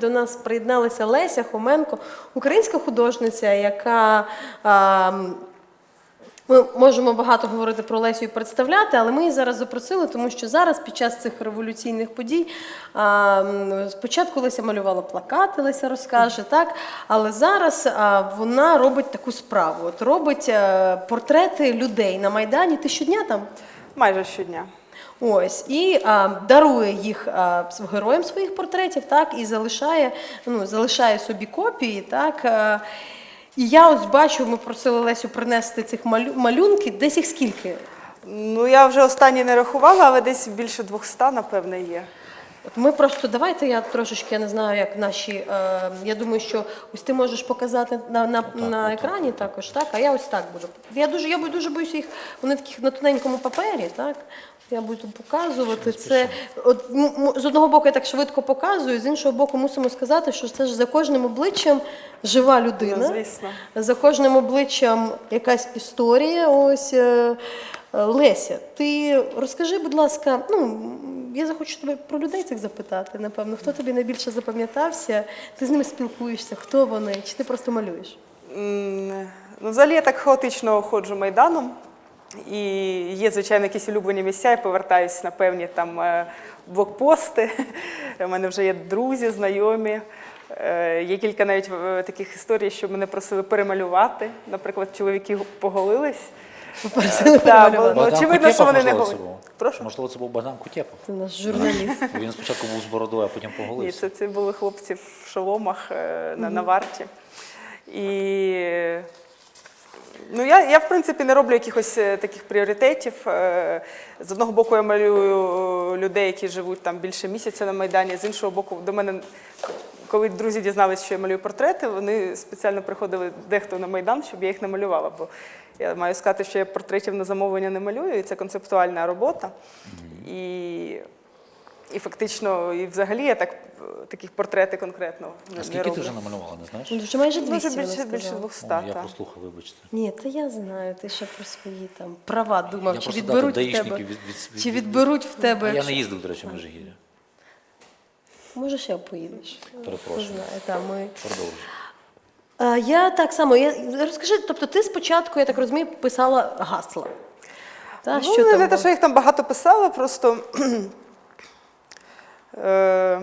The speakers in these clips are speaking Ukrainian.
До нас приєдналася Леся Хоменко, українська художниця, яка а, ми можемо багато говорити про Лесю і представляти, але ми її зараз запросили, тому що зараз, під час цих революційних подій, а, спочатку Леся малювала плакати, Леся розкаже, так? Але зараз а, вона робить таку справу. От робить е, портрети людей на Майдані. Ти щодня там? Майже щодня. Ось і а, дарує їх а, героям своїх портретів, так і залишає, ну залишає собі копії, так. А, і я ось бачу, ми просили Лесю принести цих малю, малюнки. Десь їх скільки? Ну, я вже останні не рахувала, але десь більше 200, напевне, є. От ми просто давайте я трошечки я не знаю, як наші. Е, я думаю, що ось ти можеш показати на, на, на екрані також, так? А я ось так буду. Я дуже я дуже боюся їх. Вони таких на тоненькому папері, так? Я буду показувати це. От з одного боку я так швидко показую, з іншого боку, мусимо сказати, що це ж за кожним обличчям жива людина. Ну, звісно. За кожним обличчям якась історія. Ось е, е, Леся, ти розкажи, будь ласка, ну я захочу тебе про людей цих запитати, напевно. Хто тобі найбільше запам'ятався? Ти з ними спілкуєшся, хто вони? Чи ти просто малюєш? Ну, взагалі я так хаотично ходжу майданом. І є, звичайно, якісь улюблені місця, я повертаюсь на певні там е, блокпости. У мене вже є друзі, знайомі. Е, Є кілька навіть е, таких історій, що мене просили перемалювати. Наприклад, чоловіки голились. Попросили Ну, очевидно, що вони не можливо, це був. Прошу? Можливо, це був Богдан Кутєпов. Ти наш журналіст. Він спочатку був з бородою, а потім Ні, поголився. це, це були хлопці в шоломах е, на, на варті. І ну, я, я, в принципі, не роблю якихось е, таких пріоритетів. Е, З одного боку, я малюю людей, які живуть там більше місяця на Майдані, з іншого боку, до мене, коли друзі дізналися, що я малюю портрети, вони спеціально приходили дехто на Майдан, щоб я їх намалювала. Бо я маю сказати, що я портретів на замовлення не малюю, і це концептуальна робота. І і фактично, і взагалі я так, таких портрети конкретно не, А не скільки роблю. ти вже намалювала, не знаєш? Ну, Вже майже 200 Дуже більше, більше 200, О, я так. прослухав, вибачте. Ні, та я знаю, ти ще про свої там права думав, Я чи відберуть в тебе, даїшників від- від- чи від- відберуть в А тебе. я не їздив, до речі, в Межигір'я. Може, ще поїдеш. Перепрошую. Не знаю, та, ми... Продовжуй. А, я так само. Я, розкажи, тобто ти спочатку, я так розумію, писала гасла. Та, Ну, що не, там не те, було? що я їх там багато писала, просто. е,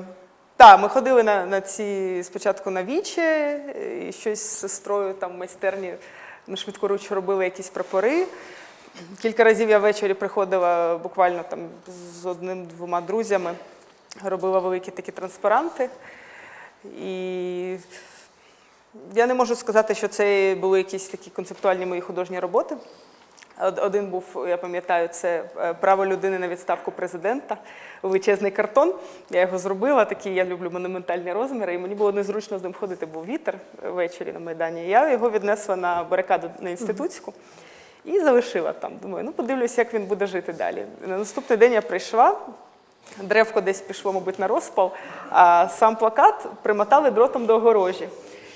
так, ми ходили на, на ці спочатку на вічі, е, і щось з сестрою там в майстерні на швидкоруч робили якісь прапори. Кілька разів я ввечері приходила буквально там з одним-двома друзями, робила великі такі транспаранти. І я не можу сказати, що це були якісь такі концептуальні мої художні роботи. Один був, я пам'ятаю, це е, право людини на відставку президента, величезний картон. Я його зробила, такий я люблю монументальні розміри, і мені було незручно з ним ходити, був вітер ввечері на Майдані. Я його віднесла на барикаду на інститутську і залишила там. Думаю, ну подивлюся, як він буде жити далі. На наступний день я прийшла. Древко десь пішло, мабуть, на розпал, а сам плакат примотали дротом до огорожі.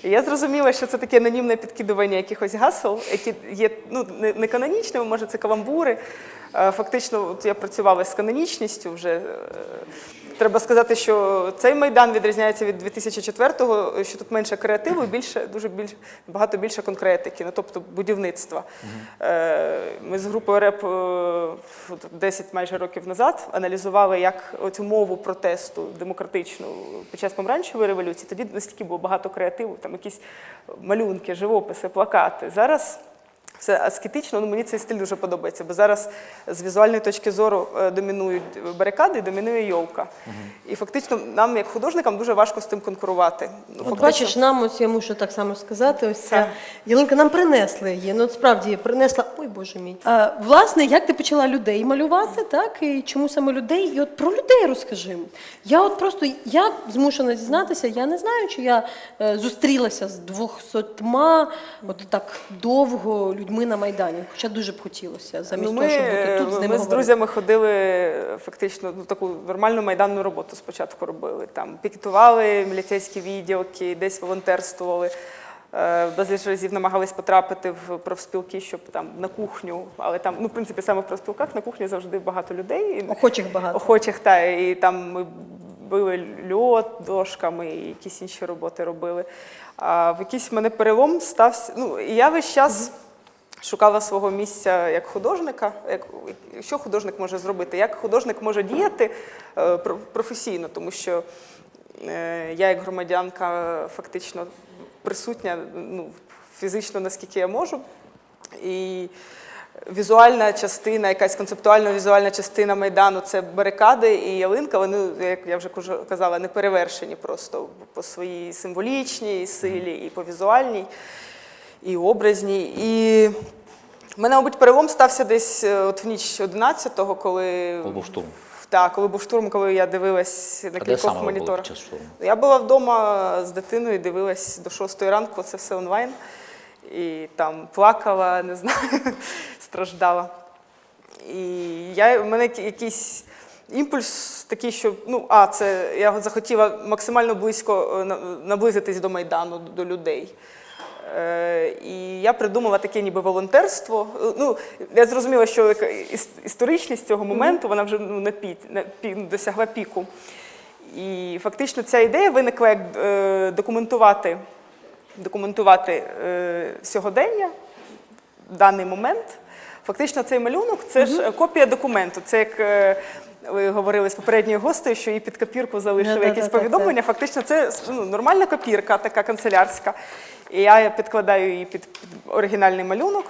Я зрозуміла, що це таке анонімне підкидування якихось гасел, які є ну, не, канонічними, може, це каламбури. Е, Фактично, от я працювала з канонічністю вже. Е, Треба сказати, що цей майдан відрізняється від 2004-го, що тут менше креативу, і більше, дуже більше, багато більше конкретики, ну, тобто будівництва. Е, Ми з групою РЕП е, 10 майже років назад аналізували, як цю мову протесту демократичну під час помаранчевої революції. Тоді настільки було багато креативу, там якісь малюнки, живописи, плакати. Зараз все аскетично, ну мені цей стиль дуже подобається, бо зараз з візуальної точки зору е, домінують барикади, домінує йолка. І фактично нам, як художникам, дуже важко з цим конкурувати. Ну, От фактично- бачиш, нам ось я мушу так само сказати. Ось ця ялинка нам принесли її. Ну, от справді принесла. Ой, боже мій. А, власне, як ти почала людей малювати, так? І чому саме людей? І от про людей розкажи. Я от просто я змушена зізнатися, я не знаю, чи я е, зустрілася з двохсотма от так довго людьми на Майдані. Хоча дуже б хотілося, замість Ну, того, щоб бути тут з ними. ми з друзями ходили е, фактично ну, таку нормальну майданну роботу спочатку робили. Там пікетували міліцейські відділки, десь волонтерствували. Е, Безліч разів намагались потрапити в профспілки, щоб там на кухню, але там, ну, в принципі, саме в профспілках на кухні завжди багато людей. Охочих багато. Охочих, та, і там ми били льот дошками і якісь інші роботи робили. А в якийсь в мене перелом стався. Ну, і я весь час шукала свого місця як художника, як, що художник може зробити, як художник може діяти е, професійно, тому що е, я як громадянка фактично присутня ну, фізично, наскільки я можу. І візуальна частина, якась концептуально візуальна частина Майдану це барикади і ялинка. Вони, як я вже казала, не перевершені просто по своїй символічній силі і по візуальній, і образній. І в мене, мабуть, перелом стався десь е, от в ніч 11-го, коли. Коли був штурм. Так, коли був штурм, коли я дивилась на А кількох моніторах. Я була вдома з дитиною, дивилась до 6 ранку, це все онлайн. І там плакала, не знаю, страждала. І я, у мене якийсь імпульс такий, що ну, а, це я захотіла максимально близько е, наблизитись до Майдану, до людей. Е, І я придумала таке ніби волонтерство. Е, Ну, я зрозуміла, що історичність цього моменту вона вже ну, на пі, на пі, досягла піку. І фактично ця ідея виникла як е, документувати, документувати е, сьогодення, даний момент. Фактично, цей малюнок це ж копія документу. Це як е, ви говорили з попередньою гостею, що її під копірку залишили Да-да-да, якісь так, повідомлення. Фактично, це ну, нормальна копірка, така канцелярська. І я підкладаю її під, під оригінальний малюнок.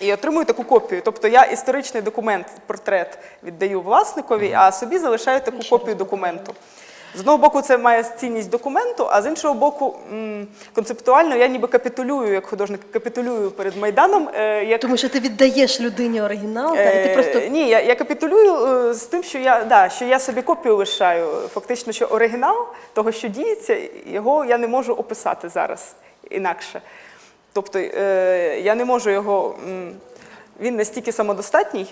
І отримую таку копію. Тобто я історичний документ, портрет віддаю власникові, а собі залишаю таку копію документу. З одного боку, це має цінність документу, а з іншого боку, концептуально я ніби капітулюю, як художник капітулюю перед Майданом. е, Як, Тому що ти віддаєш людині оригінал, та, і ти Е, просто Ні, я, я капітулюю е, з тим, що я, да, що я собі копію лишаю. Фактично, що оригінал того, що діється, його я не можу описати зараз інакше. Тобто е, я не можу його. Він настільки самодостатній.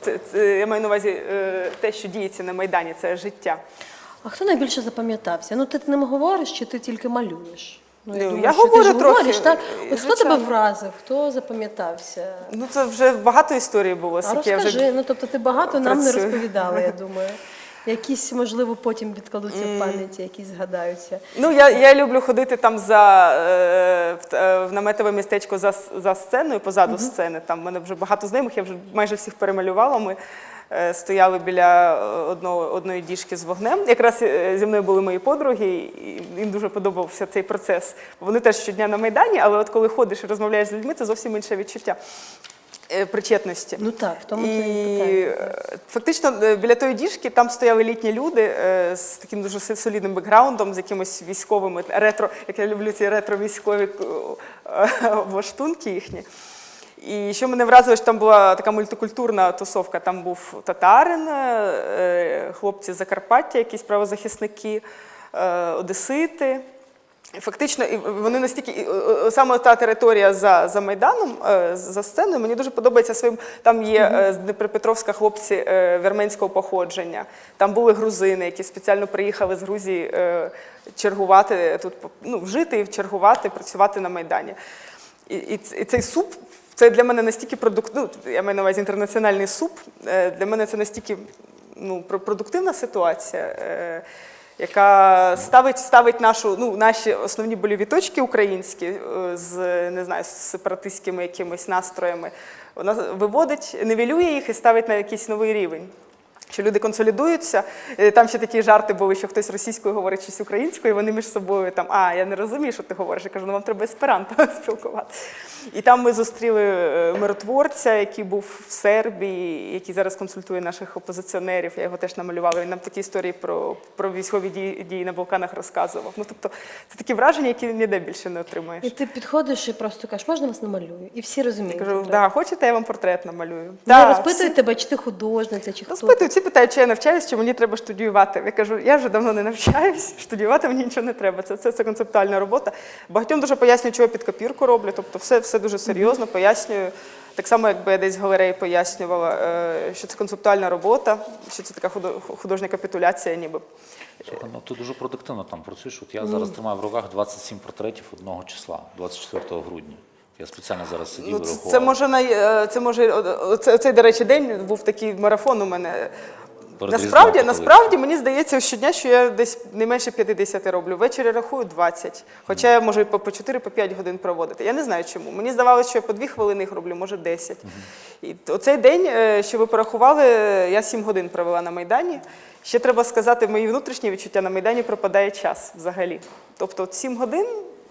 Це, це, я маю на увазі е, те, що діється на Майдані, це життя. А хто найбільше запам'ятався? Ну ти з ним говориш чи ти тільки малюєш? Ну, думаю, я що говорю ж трохи, говориш, так? От хто тебе вразив, хто запам'ятався? Ну це вже багато історій було. А скільки я вже ну тобто ти багато нам не розповідала, я думаю. Якісь, можливо, потім відкладуться в пам'яті, якісь згадаються. Ну, я, я люблю ходити там за е, в, е, в наметове містечко за, за сценою, позаду сцени. Там в мене вже багато знайомих, я вже майже всіх перемалювала. Ми е, стояли біля одного, одної діжки з вогнем. Якраз зі мною були мої подруги, і їм дуже подобався цей процес. Вони теж щодня на Майдані, але от коли ходиш і розмовляєш з людьми, це зовсім інше відчуття причетності. Ну так, в тому то і е, фактично е, біля тої діжки там стояли літні люди е, з таким дуже солідним бекграундом, з якимось військовими ретро, як я люблю ці ретро-військові е, влаштунки їхні. І що мене вразило, що там була така мультикультурна тусовка. Там був татарин, е, хлопці з Закарпаття, якісь правозахисники, е, одесити. Фактично, вони настільки е, е, саме та територія за, за Майданом, е, за сценою, мені дуже подобається своїм. Там є з Дніпропетровська хлопці вірменського походження. Там були грузини, які спеціально приїхали з Грузії чергувати тут, ну, жити і чергувати, працювати на Майдані. І, і, і цей суп. Це для мене настільки продукт... ну, я маю на увазі інтернаціональний суп. Для мене це настільки ну, продуктивна ситуація, яка ставить, ставить нашу, ну, наші основні больові точки українські е, з не знаю, з сепаратистськими якимись настроями. Вона виводить, невілює їх і ставить на якийсь новий рівень. Що люди консолідуються. Е, Там ще такі жарти були, що хтось російською говорить щось українською, і вони між собою там, а я не розумію, що ти говориш. Я кажу, ну вам треба есперанто спілкувати. І там ми зустріли е, миротворця, який був в Сербії, який зараз консультує наших опозиціонерів. Я його теж намалювала. Він нам такі історії про, про військові дії, дії на Балканах розказував. Ну тобто це такі враження, які ніде більше не отримаєш. І ти підходиш і просто кажеш, можна вас намалюю? І всі розуміють. Я кажу, да, хочете, я вам портрет намалюю. Да, розпитують всі- тебе, чи ти художниця, чи хто. Всі питають, чи я навчаюсь, чи мені треба студіювати. Я кажу, я вже давно не навчаюсь, студіювати мені нічого не треба. Це, це, це концептуальна робота. Багатьом дуже пояснюю, чого я під копірку роблю. Тобто все, все дуже серйозно пояснюю. Так само, якби я десь в галереї пояснювала, е, що це концептуальна робота, що це така худо- художня капітуляція, ніби. Слухай, ну ти дуже продуктивно там працюєш. От я зараз тримаю в руках 27 портретів одного числа, 24 грудня. Я спеціально зараз сидів Ну, це, рахував. це може най, е, це може це, цей, до речі, день був такий марафон у мене. перед Насправді, насправді мені здається щодня, що я десь не менше 50 роблю. Ввечері рахую 20. Хоча я можу і по, по 4-5 годин проводити. Я не знаю чому. Мені здавалося, що я по 2 хвилини їх роблю, може 10. І оцей день, е, що ви порахували, е, я 7 годин провела на Майдані. Ще треба сказати, мої внутрішні відчуття на Майдані пропадає час взагалі. Тобто от 7 годин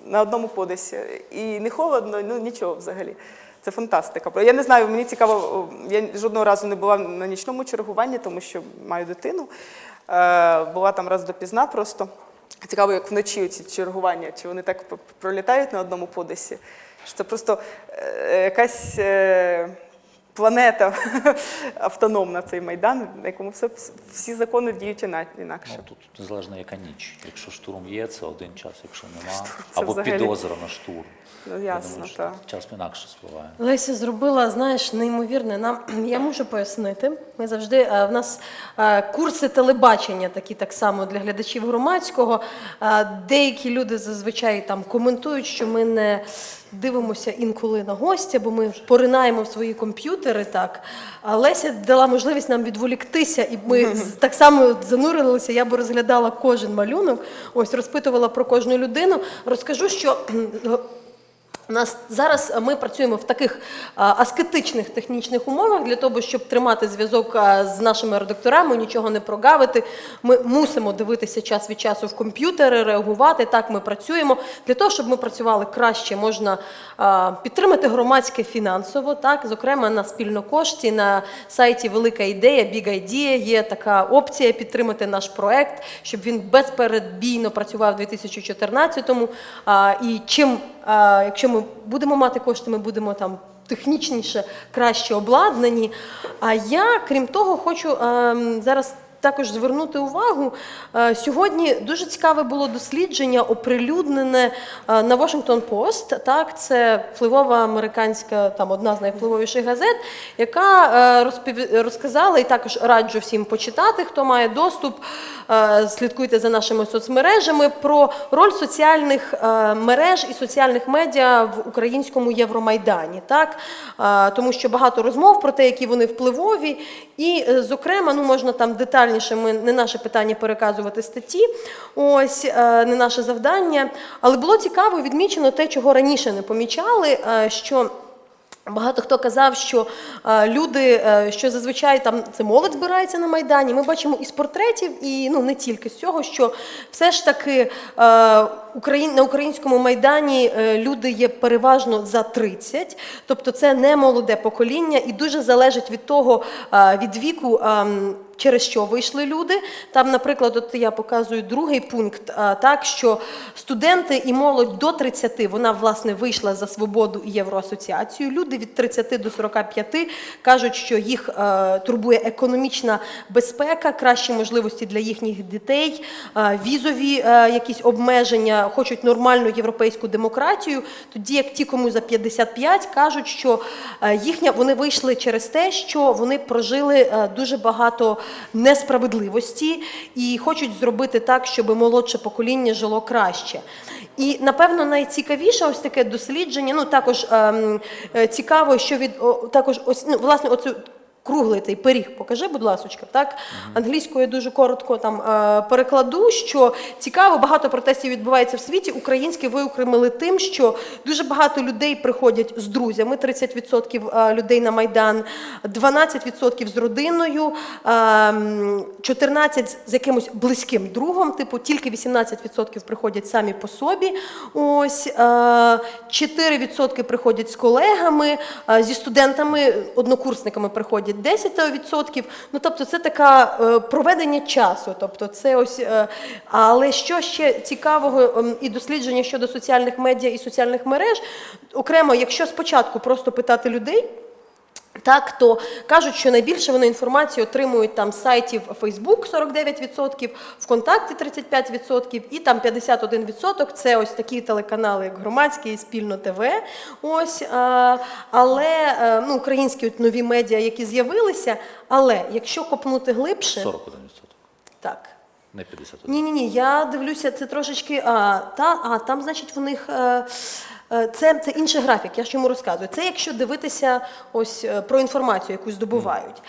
на одному подисі. І не холодно, ну нічого взагалі. Це фантастика. Я не знаю, мені цікаво, я жодного разу не була на нічному чергуванні, тому що маю дитину. Е, була там раз допізна просто. Цікаво, як вночі ці чергування, чи вони так пролітають на одному подисі. Це просто е, якась е, планета автономна, цей майдан, на якому все, всі закони діють іна- інакше. Ну, тут незалежно яка ніч. Якщо штурм є, це один час, якщо нема, це або взагалі- підозра на штурм. Ну, ясно, думаю, що так. час інакше спливає. Леся зробила, знаєш, неймовірне. Нам я можу пояснити. Ми завжди е, в нас е, курси телебачення, такі так само для глядачів громадського. Е, Деякі люди зазвичай там коментують, що ми не дивимося інколи на гостя, бо ми поринаємо в свої комп'ютери. Так а Леся дала можливість нам відволіктися, і ми так само занурилися. Я би розглядала кожен малюнок. Ось розпитувала про кожну людину. Розкажу, що. Нас зараз ми працюємо в таких аскетичних технічних умовах для того, щоб тримати зв'язок з нашими редакторами, нічого не прогавити. Ми мусимо дивитися час від часу в комп'ютери, реагувати. Так ми працюємо. Для того, щоб ми працювали краще, можна підтримати громадське фінансово. Так, зокрема на спільнокошті на сайті Велика ідея, Big Idea є така опція підтримати наш проект, щоб він безпередбійно працював у 2014-му. І чим якщо ми будемо мати кошти, ми будемо там технічніше, краще обладнані. А я, крім того, хочу ем, зараз. Також звернути увагу. Е, Сьогодні дуже цікаве було дослідження, оприлюднене е, на Washington Post. Так, це впливова американська, там одна з найвпливовіших газет, яка е, розпів... розказала і також раджу всім почитати, хто має доступ. Слідкуйте за нашими соцмережами про роль соціальних мереж і соціальних медіа в українському Євромайдані. Так? Тому що багато розмов про те, які вони впливові, і, зокрема, ну можна там детальніше, ми не наше питання переказувати статті, ось е, не наше завдання. Але було цікаво відмічено те, чого раніше не помічали, е, що. Багато хто казав, що е, люди, що зазвичай там це молодь збирається на майдані. Ми бачимо із портретів, і ну не тільки з цього, що все ж таки на українському майдані е, люди є переважно за 30, тобто це не молоде покоління, і дуже залежить від того е, від віку. е, Через що вийшли люди? Там, наприклад, от я показую другий пункт, так що студенти і молодь до 30, вона власне вийшла за свободу і євроасоціацію. Люди від 30 до 45 кажуть, що їх турбує економічна безпека, кращі можливості для їхніх дітей, візові якісь обмеження, хочуть нормальну європейську демократію. Тоді як ті, кому за 55, кажуть, що е, їхня вони вийшли через те, що вони прожили е, дуже багато несправедливості і хочуть зробити так, щоб молодше покоління жило краще. І напевно найцікавіше ось таке дослідження. Ну також ем, е, цікаво, що від о, також ось ну, власне оцю. Круглий цей пиріг, покажи, будь ласочка, так англійською я дуже коротко там е, перекладу. Що цікаво, багато протестів відбувається в світі. Українські виокремили тим, що дуже багато людей приходять з друзями. 30% е, людей на майдан, 12% з родиною, е, 14% з якимось близьким другом. Типу, тільки 18% приходять самі по собі. Ось е, 4% приходять з колегами, е, зі студентами, однокурсниками приходять 10%. Ну тобто, це така е, проведення часу. Тобто, це ось. е, Але що ще цікавого ем, і дослідження щодо соціальних медіа і соціальних мереж, окремо, якщо спочатку просто питати людей. Так, то кажуть, що найбільше вони інформації отримують там з сайтів Facebook 49%, ВКонтакті 35% і там 51% це ось такі телеканали, як громадські і спільно ТВ. Ось, а, але е, ну, українські от нові медіа, які з'явилися. Але якщо копнути глибше, 41%, так. не 51%. Ні, ні, ні. Я дивлюся, це трошечки. А, та, а там, значить, в них. Е, Е, Це, це інший графік, я ж йому розказую. Це якщо дивитися ось е, про інформацію, яку здобувають.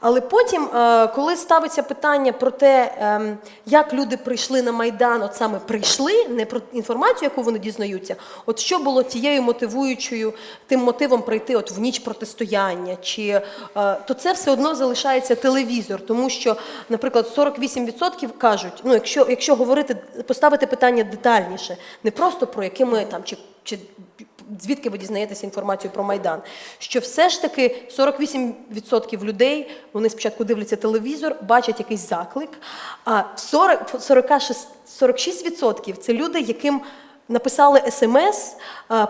Але потім, е, коли ставиться питання про те, ем, як люди прийшли на Майдан, от саме прийшли, не про інформацію, яку вони дізнаються, от що було тією мотивуючою, тим мотивом прийти от в ніч протистояння, чи, е, то це все одно залишається телевізор, тому що, наприклад, 48% кажуть, ну якщо, якщо говорити, поставити питання детальніше, не просто про якими там чи, чи звідки ви дізнаєтеся інформацію про Майдан, що все ж таки 48% людей вони спочатку дивляться телевізор, бачать якийсь заклик, а 40, 46, 46% це люди, яким написали смс,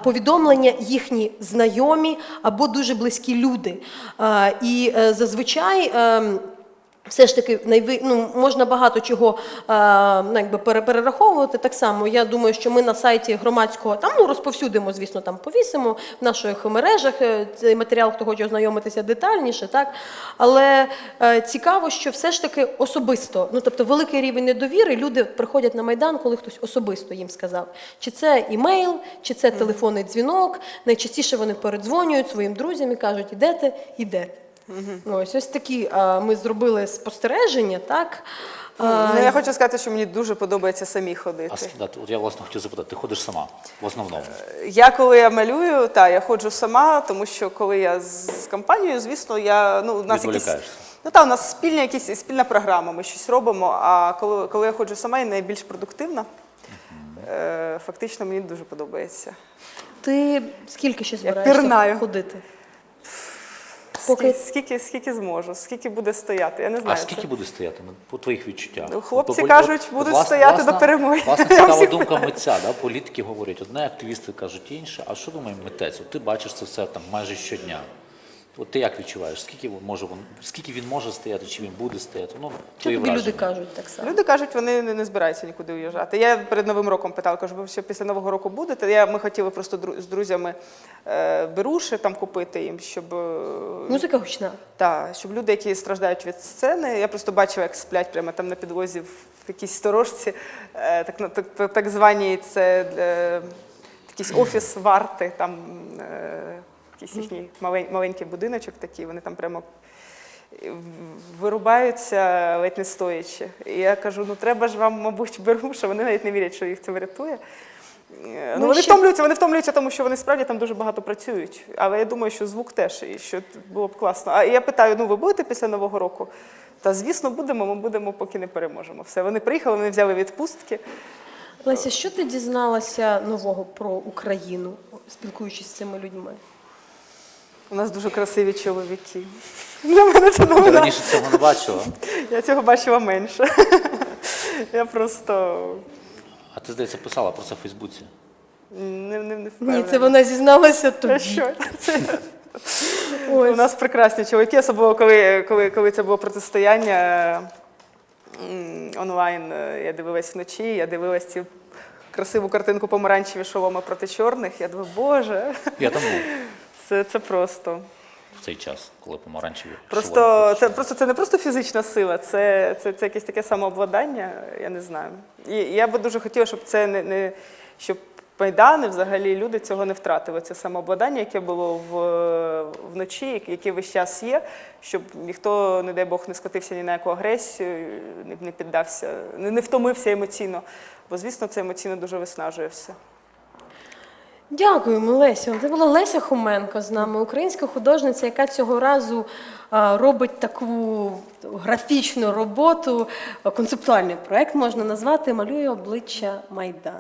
повідомлення їхні знайомі або дуже близькі люди. І е, зазвичай. Все ж таки найви... ну, можна багато чого а, ну, якби перераховувати. Так само я думаю, що ми на сайті громадського там ну розповсюдимо, звісно, там повісимо в наших мережах е, цей матеріал, хто хоче ознайомитися детальніше, так але е, цікаво, що все ж таки особисто, ну тобто великий рівень недовіри. Люди приходять на майдан, коли хтось особисто їм сказав, чи це імейл, чи це телефонний дзвінок. Найчастіше вони передзвонюють своїм друзям і кажуть, ідете, ідете. Ось ось такі а, ми зробили спостереження, так? А, Ну, я хочу сказати, що мені дуже подобається самі ходити. А скидати, от я власне хотів запитати, ти ходиш сама в основному. Я коли я малюю, та я ходжу сама, тому що коли я з з компанією, звісно, я ну у нас якісь Відволікаєшся. ну та у нас спільна якісь спільна програма. Ми щось робимо. А коли, коли я ходжу сама, я найбільш продуктивна. Е, Фактично мені дуже подобається. ти скільки ще збираєшся пірнаю. ходити? Поки... Скільки, скільки зможу, скільки буде стояти, я не знаю. А скільки Це- буде стояти ну, по твоїх відчуттях? Ну, хлопці От, кажуть, от, будуть власне- стояти власна, до перемоги. Власне, цікава думка митця. Да? Політики говорять одне, активісти кажуть інше. А що думає митець? От ти бачиш це все там майже щодня. От ти як відчуваєш? Скільки він може він, скільки він може стояти, чи він буде стояти? Ну, Що твої тобі люди кажуть так само? Люди кажуть, вони не, не збираються нікуди уїжджати. Я перед Новим роком питала, кажу, ви ще після Нового року будете? Я, ми хотіли просто дру- з друзями е, беруші там купити їм, щоб, е, Музика гучна. та, щоб люди, які страждають від сцени, я просто бачила, як сплять прямо там на підлозі в якійсь сторожці, е, так, на- так, так, так звані це е, якийсь офіс варти, там е, якийсь їхній маленький будиночок такий, вони там прямо вирубаються ледь не стоячи. І я кажу, ну треба ж вам, мабуть, беруша, вони навіть не вірять, що їх це врятує. Е, Ну, Ну, вони ще- втомлюються, вони втомлюються, тому що вони справді там дуже багато працюють. Але я думаю, що звук теж, і що було б класно. А я питаю: ну ви будете після Нового року? Та звісно, будемо, ми будемо, поки не переможемо. Все, вони приїхали, вони взяли відпустки. Леся, що ти дізналася нового про Україну, спілкуючись з цими людьми? У нас дуже красиві чоловіки. Для мене це Ти раніше цього не бачила. Я цього бачила менше. Я просто А ти, здається, писала про це в Фейсбуці. не, не, не. Ні, це вона зізналася тобі. що? Це... Ось. У нас прекрасні чоловіки, особливо коли, коли, коли це було протистояння онлайн. е, Я дивилась вночі, я дивилась цю красиву картинку помаранчеві шоломи проти чорних. Я думаю, боже, Я там був це, це просто. в цей час, коли помаранчеві. Просто це просто це не просто фізична сила, це, це, це якесь таке самообладнання, я не знаю. І я би дуже хотіла, щоб це не, не щоб майдани, взагалі люди цього не втратили. Це самообладання, яке було в, вночі, яке весь час є, щоб ніхто, не дай Бог, не скотився ні на яку агресію, не, не піддався, не, не втомився емоційно. Бо, звісно, це емоційно дуже виснажує все. Дякуємо, Лесю. Це була Леся Хоменко з нами, українська художниця, яка цього разу робить таку графічну роботу, концептуальний проект можна назвати Малює обличчя Майдан.